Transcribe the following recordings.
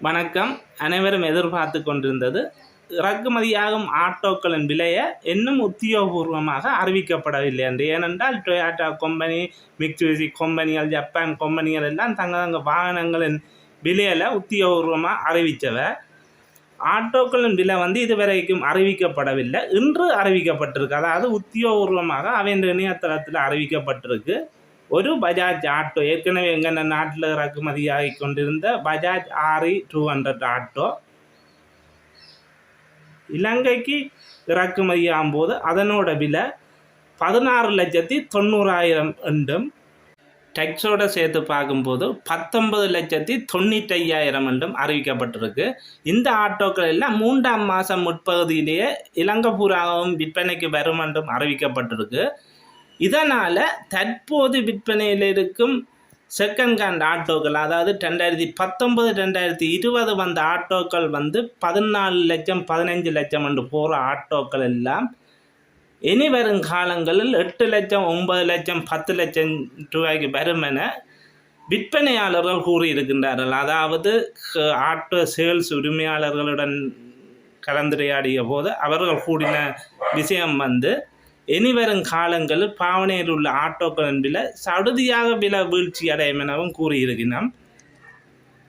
வணக்கம். அனைவரும் எதிர்பார்த்து கொண்டிருந்தது இறக்குமதியாகும் ஆட்டோக்களின் விலையை இன்னும் உத்தியோகபூர்வமாக அறிவிக்கப்படவில்லை என்று. ஏனென்றால் டொயாட்டா கம்பெனி மிக்சுவிசி கம்பெனிகள் ஜப்பான் கம்பெனிகள் எல்லாம் தங்கள் தங்கள் வாகனங்களின் விலையில் உத்தியோகபூர்வமாக அறிவித்தவ. ஆட்டோக்களின் விலை வந்து இதுவரைக்கும் அறிவிக்கப்படவில்லை. இன்று அறிவிக்கப்பட்டிருக்கு. அதாவது உத்தியோகபூர்வமாக அவையின் இணையதளத்தில் அறிவிக்கப்பட்டிருக்கு. ஒரு பஜாஜ் ஆட்டோ ஏற்கனவே எங்கள் நாட்டில் இறக்குமதியாகி கொண்டிருந்த பஜாஜ் ஆரி டூ ஹண்ட்ரட் ஆட்டோ இலங்கைக்கு இறக்குமதியாகும் போது அதனோட விலை பதினாறு லட்சத்தி தொண்ணூறாயிரம் என்றும் டெக்ஸோட சேர்த்து பார்க்கும்போது பத்தொன்பது லட்சத்தி தொண்ணூற்றையாயிரம் என்றும் அறிவிக்கப்பட்டிருக்கு இந்த ஆட்டோக்கள் எல்லாம் மூன்றாம் மாதம் முற்பகுதியிலேயே இலங்கை பூராவும் விற்பனைக்கு வரும் என்றும் அறிவிக்கப்பட்டிருக்கு இதனால் தற்போது விற்பனையில் இருக்கும் செகண்ட் ஹேண்ட் ஆட்டோக்கள் அதாவது ரெண்டாயிரத்தி பத்தொம்பது ரெண்டாயிரத்தி இருபது வந்த ஆட்டோக்கள் வந்து பதினாலு லட்சம் பதினஞ்சு லட்சம் என்று போகிற ஆட்டோக்கள் எல்லாம் இனி வரும் காலங்களில் எட்டு லட்சம் ஒன்பது லட்சம் பத்து லட்சம் ரூபாய்க்கு வரும் என விற்பனையாளர்கள் கூறியிருக்கின்றார்கள். அதாவது ஆட்டோ சேல்ஸ் உரிமையாளர்களுடன் கலந்துரையாடிய போது அவர்கள் கூடின விஷயம் வந்து இனி வரும் காலங்களில் பாவனையில் உள்ள ஆட்டோக்களின் விலை சடுதியாக விலை வீழ்ச்சி அடையும் எனவும் கூறியிருக்கிறோம்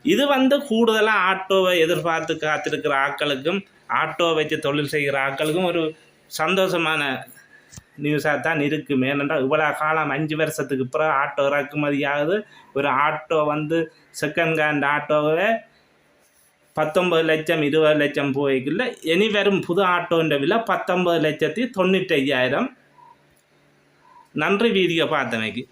இது வந்து கூடுதலாக ஆட்டோவை எதிர்பார்த்து காத்திருக்கிற ஆட்களுக்கும் ஆட்டோ வச்சு தொழில் செய்கிற ஆட்களுக்கும் ஒரு சந்தோஷமான நியூஸாக தான் இருக்கும். ஏனென்றால் இவ்வளோ காலம் அஞ்சு வருஷத்துக்கு பிறகு ஆட்டோ இறக்குமதி ஆகுது ஒரு ஆட்டோ வந்து செகண்ட் ஹேண்ட் ஆட்டோவை பத்தொம்பது லட்சம் இருபது லட்சம் போய்க்குள்ள இனி வரும் புது ஆட்டோன்ற விலை பத்தொம்பது லட்சத்தி தொண்ணூற்றி ஐயாயிரம். நன்றி வீடியோ பார்த்தமைக்கு.